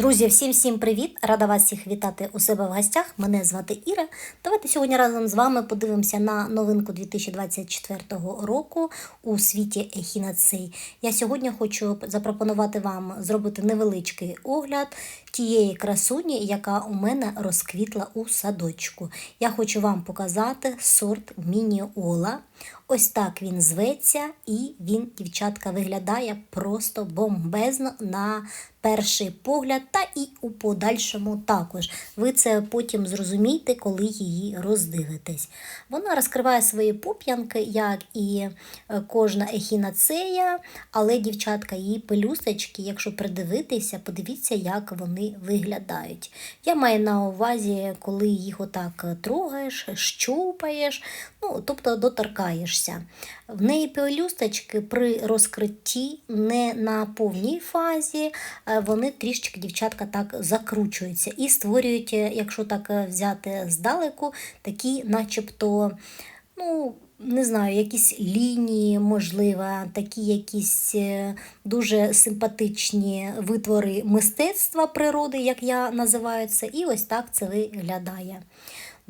Друзі, всім всім привіт! Рада вас всіх вітати у себе в гостях. Мене звати Іра. Давайте сьогодні разом з вами подивимося на новинку 2024 року у світі ехінацей. Я сьогодні хочу запропонувати вам зробити невеличкий огляд тієї красуні, яка у мене розквітла у садочку. Я хочу вам показати сорт Мініола. Ось так він зветься, і він, дівчатка, виглядає просто бомбезно на перший погляд, та і у подальшому також. Ви це потім зрозумієте, коли її роздивитесь. Вона розкриває свої пуп'янки, як і е, кожна ехінацея, але, дівчатка, її пелюсточки, якщо придивитися, подивіться, як вони виглядають. Я маю на увазі, коли їх отак трогаєш, щупаєш, ну, тобто доторкаєшся. В неї пелюсточки при розкритті не на повній фазі, е, вони трішечки, дівчатка, так закручуються і створюють, е, якщо так е, взяти здалеку, такі, начебто, ну, не знаю, якісь лінії, можливо, такі якісь дуже симпатичні витвори мистецтва природи, як я називаю це, і ось так це виглядає.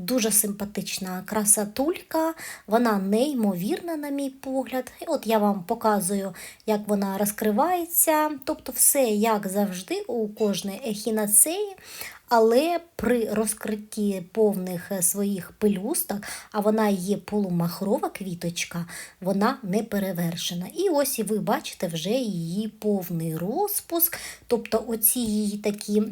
Дуже симпатична красотулька, вона неймовірна, на мій погляд. І от я вам показую, як вона розкривається. Тобто, все, як завжди, у кожної ехінацеї. Але при розкритті повних своїх пелюсток, а вона є полумахрова квіточка, вона не перевершена. І ось і ви бачите вже її повний розпуск. Тобто, оці її такі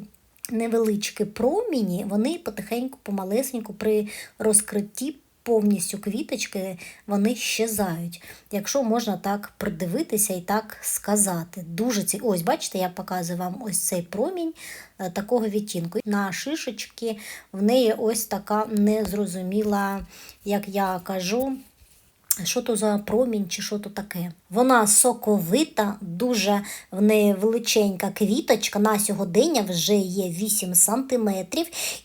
невеличкі проміні, вони потихеньку, помалесеньку при розкритті повністю квіточки вони щезають. Якщо можна так придивитися і так сказати. Дуже ці... Ось, бачите, я показую вам ось цей промінь е, такого відтінку. На шишечки в неї ось така незрозуміла, як я кажу, що то за промінь чи що то таке. Вона соковита, дуже в неї величенька квіточка. На сьогодення вже є 8 см.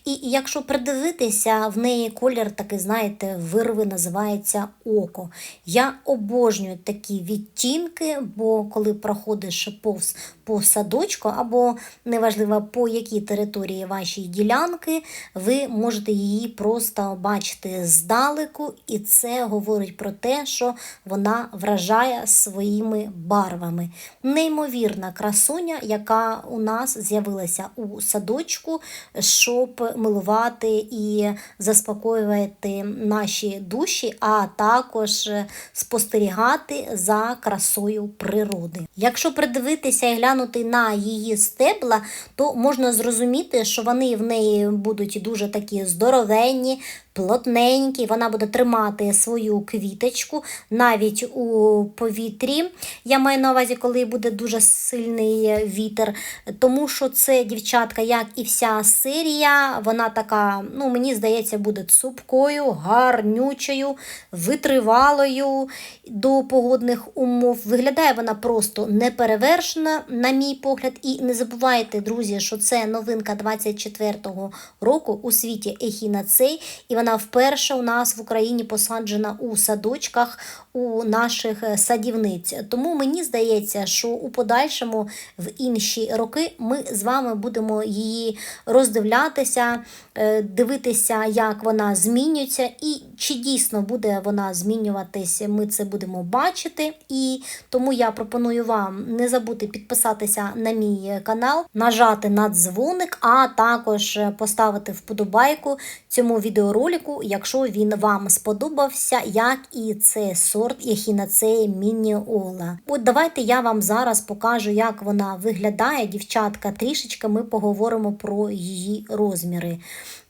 І якщо придивитися, в неї колір такий, знаєте, вирви називається око. Я обожнюю такі відтінки, бо коли проходиш повз по садочку, або неважливо по якій території вашої ділянки, ви можете її просто бачити здалеку, і це говорить про те, що вона вражає своїми барвами. Неймовірна красуня, яка у нас з'явилася у садочку, щоб милувати і заспокоювати наші душі, а також спостерігати за красою природи. Якщо придивитися і глянути на її стебла, то можна зрозуміти, що вони в неї будуть дуже такі здоровенні, плотненький, вона буде тримати свою квіточку навіть у повітрі. Я маю на увазі, коли буде дуже сильний вітер, тому що це дівчатка, як і вся серія, вона така, ну, мені здається, буде цупкою, гарнючою, витривалою до погодних умов. Виглядає вона просто неперевершена, на мій погляд. І не забувайте, друзі, що це новинка 24-го року у світі Ехінацей. і вона вперше у нас в Україні посаджена у садочках у наших е, садівниць. Тому мені здається, що у подальшому в інші роки ми з вами будемо її роздивлятися, е, дивитися, як вона змінюється, і чи дійсно буде вона змінюватися, ми це будемо бачити. І тому я пропоную вам не забути підписатися на мій канал, нажати на дзвоник, а також поставити вподобайку цьому відеоролику, якщо він вам сподобався, як і це сорт Ехінацеї Мініола. От давайте я вам зараз покажу, як вона виглядає, дівчатка. Трішечки ми поговоримо про її розміри.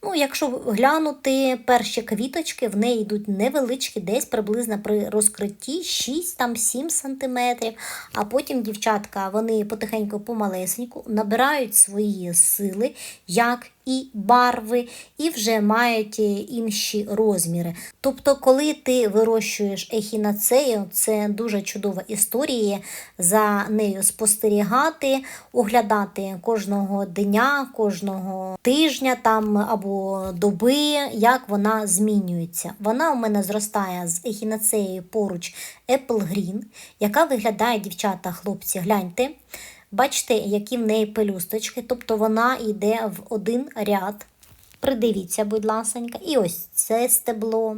Ну, Якщо глянути перші квіточки, в неї йдуть невеличкі, десь приблизно при розкритті 6-7 см. А потім, дівчатка, вони потихеньку помалесеньку набирають свої сили, як і барви, і вже мають інші розміри. Тобто, коли ти вирощуєш ехінацею, це дуже чудова історія, за нею спостерігати, оглядати кожного дня, кожного тижня там або доби, як вона змінюється. Вона у мене зростає з ехінацеєю поруч Apple Green, яка виглядає, дівчата, хлопці, гляньте. Бачите, які в неї пелюсточки, тобто вона йде в один ряд. Придивіться, будь ласенька, і ось це стебло.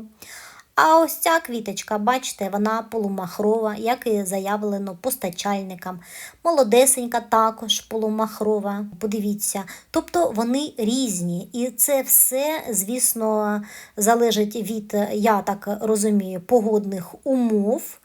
А ось ця квіточка, бачите, вона полумахрова, як і заявлено постачальникам. Молодесенька також полумахрова. Подивіться. Тобто вони різні. І це все, звісно, залежить від, я так розумію, погодних умов.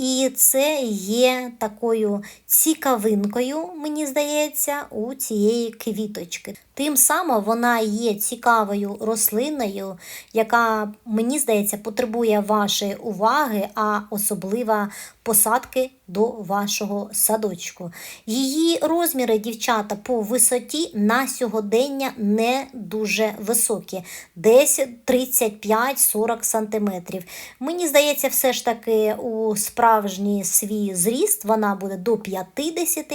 І це є такою цікавинкою, мені здається, у цієї квіточки. Тим самим вона є цікавою рослиною, яка, мені здається, потребує вашої уваги, а особливо посадки до вашого садочку. Її розміри, дівчата, по висоті на сьогодення не дуже високі, десь 35-40 сантиметрів. Мені здається, все ж таки у справжній свій зріст вона буде до 50,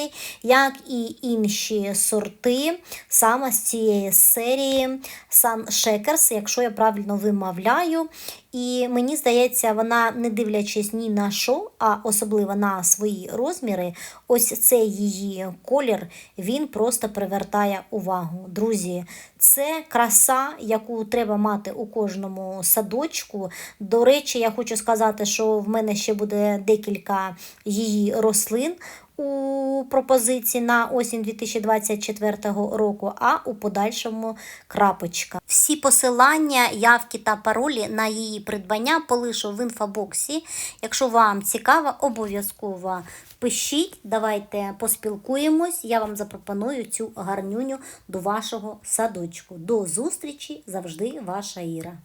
як і інші сорти саме з цієї серії Sun Shakers, якщо я правильно вимовляю. І мені здається, вона, не дивлячись ні на що, а особливо на свої розміри, ось цей її колір, він просто привертає увагу. Друзі, це краса, яку треба мати у кожному садочку. До речі, я хочу сказати, що в мене ще буде декілька її рослин у пропозиції на осінь 2024 року, а у подальшому крапочка. Всі посилання, явки та паролі на її придбання полишу в інфобоксі. Якщо вам цікаво, обов'язково пишіть, давайте поспілкуємось. Я вам запропоную цю гарнюню до вашого садочку. До зустрічі завжди ваша Іра.